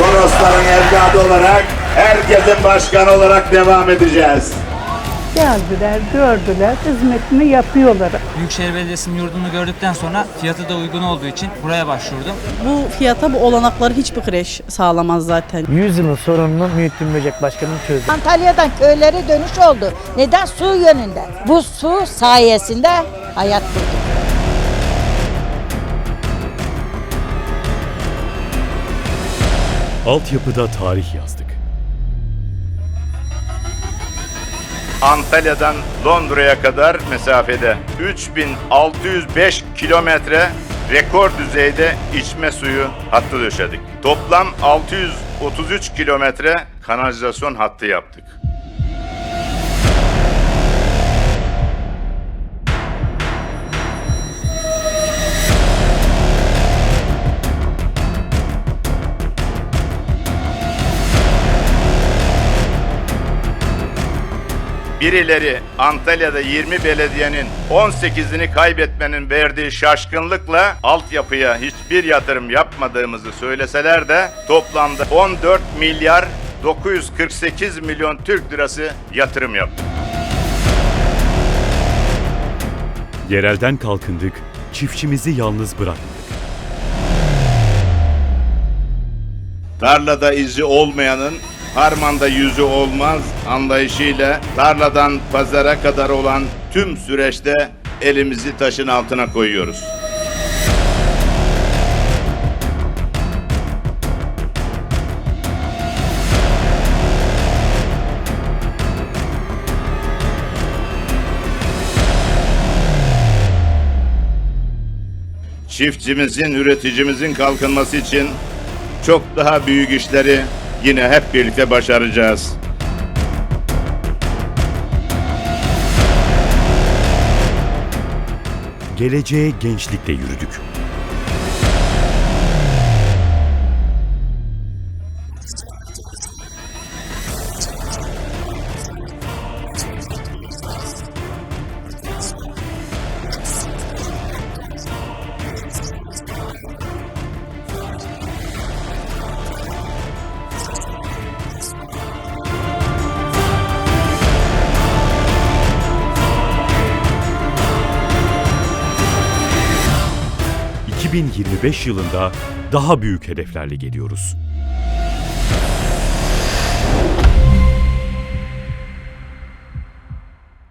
damat olarak herkesin başkanı olarak devam edeceğiz. Geldiler, gördüler, hizmetini yapıyorlar. Büyükşehir Belediyesi'nin yurdunu gördükten sonra fiyatı da uygun olduğu için buraya başvurdum. Bu fiyata bu olanakları hiçbir kreş sağlamaz zaten. 100 yılın sorununu Muhittin Böcek Başkanım çözdü. Antalya'dan köylere dönüş oldu. Neden? Su yönünden. Bu su sayesinde hayat bulduk. Altyapıda tarih yazdık. Antalya'dan Londra'ya kadar mesafede 3605 kilometre rekor düzeyde içme suyu hattı döşedik. Toplam 633 kilometre kanalizasyon hattı yaptık. Birileri Antalya'da 20 belediyenin 18'ini kaybetmenin verdiği şaşkınlıkla altyapıya hiçbir yatırım yapmadığımızı söyleseler de toplamda 14 milyar 948 milyon Türk lirası yatırım yaptık. Yerelden kalkındık, çiftçimizi yalnız bırakmadık. Tarlada izi olmayanın harmanda yüzü olmaz anlayışıyla tarladan pazara kadar olan tüm süreçte elimizi taşın altına koyuyoruz. Çiftçimizin, üreticimizin kalkınması için çok daha büyük işleri yine hep birlikte başaracağız. Geleceğe gençlikle yürüdük. ...2025 yılında daha büyük hedeflerle geliyoruz.